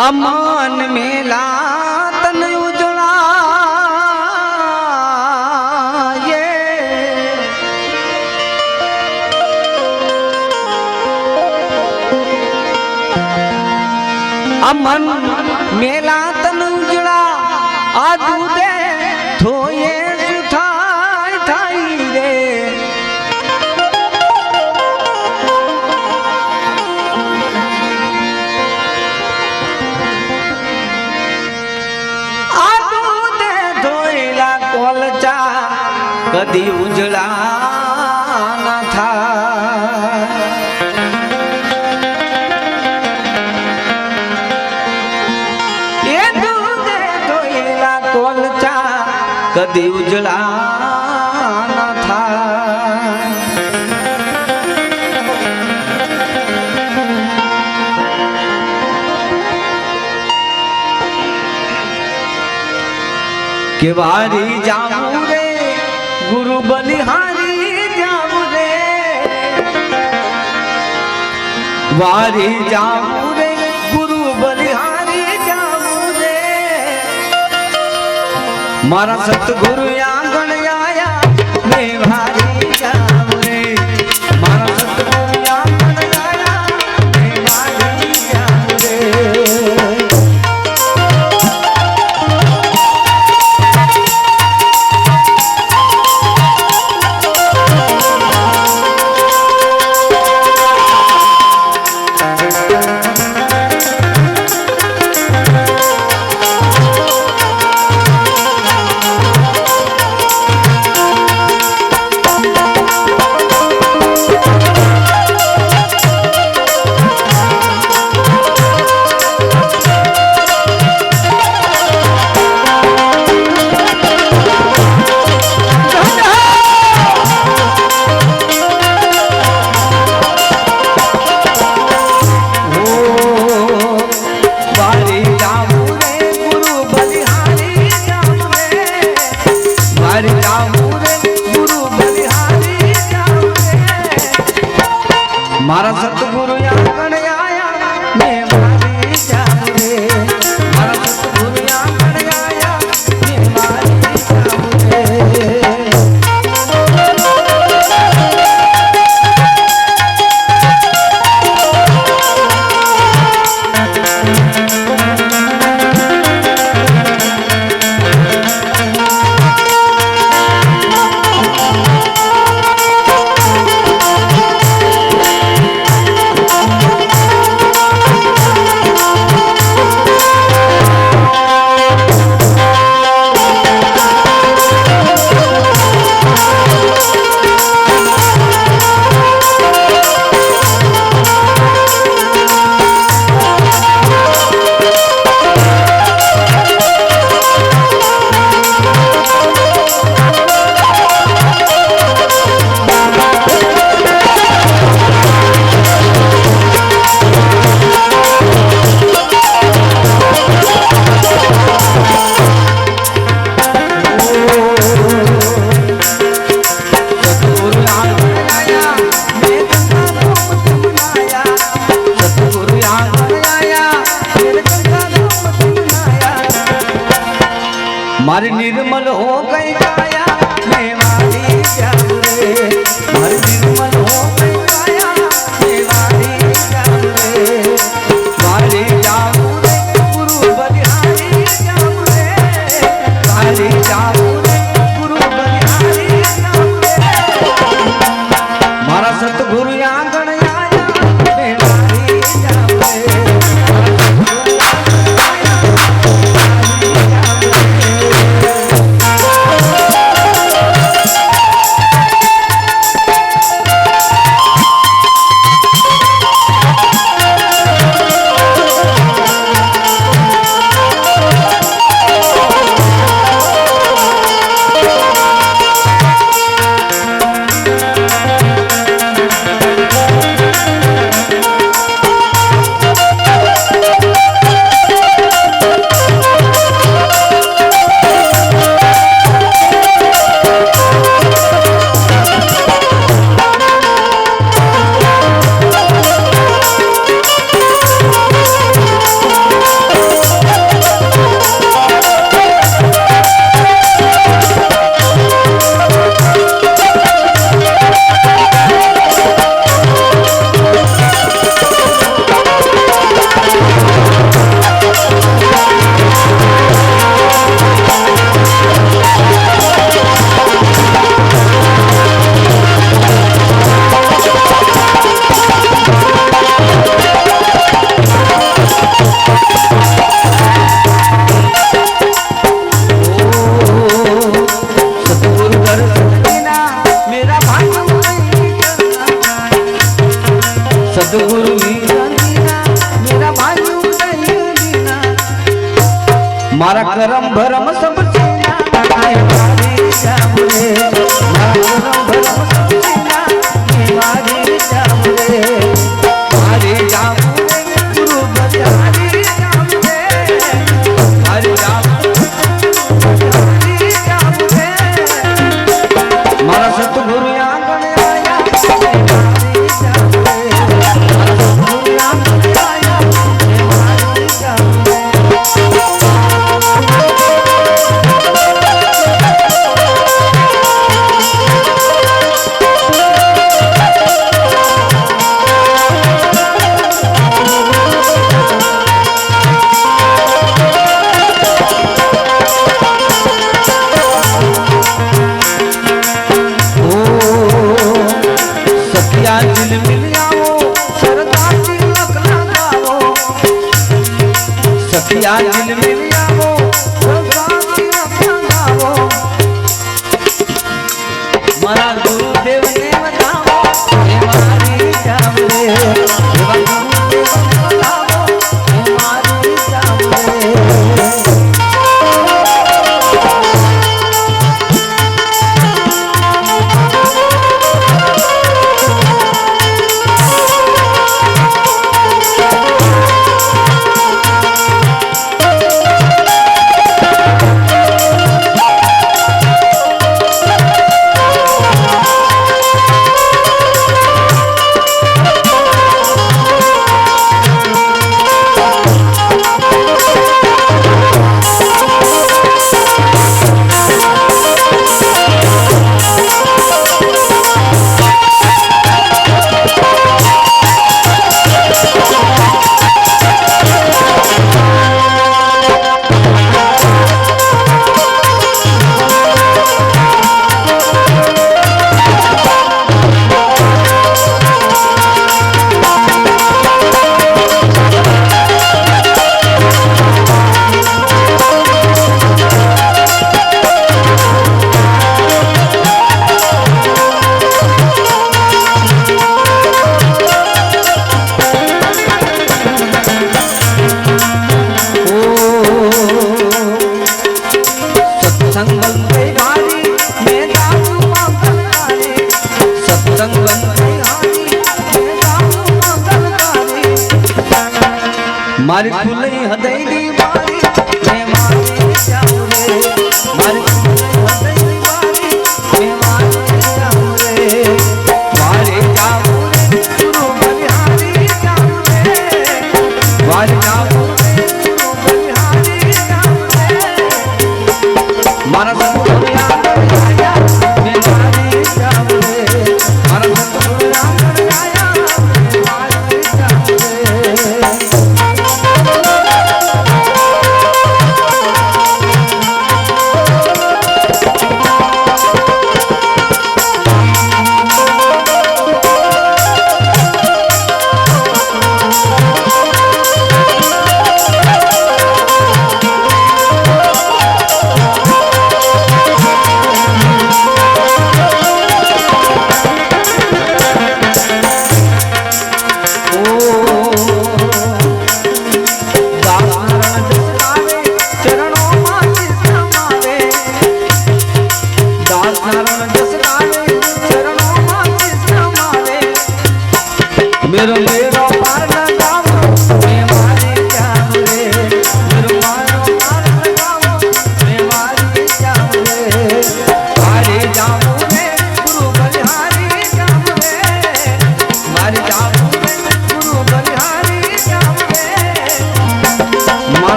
અમન મેલા તન ઉજળાયે અમન મેલા કદી ઉજળા ના થાય. કદી ઉજળા ના થાય. કે વારી ગુરુ બલિહારી જાવું રે વારી જાવું રે ગુરુ બલિહારી જાવું રે મારા સતગુરુ આંગણ આયા મેં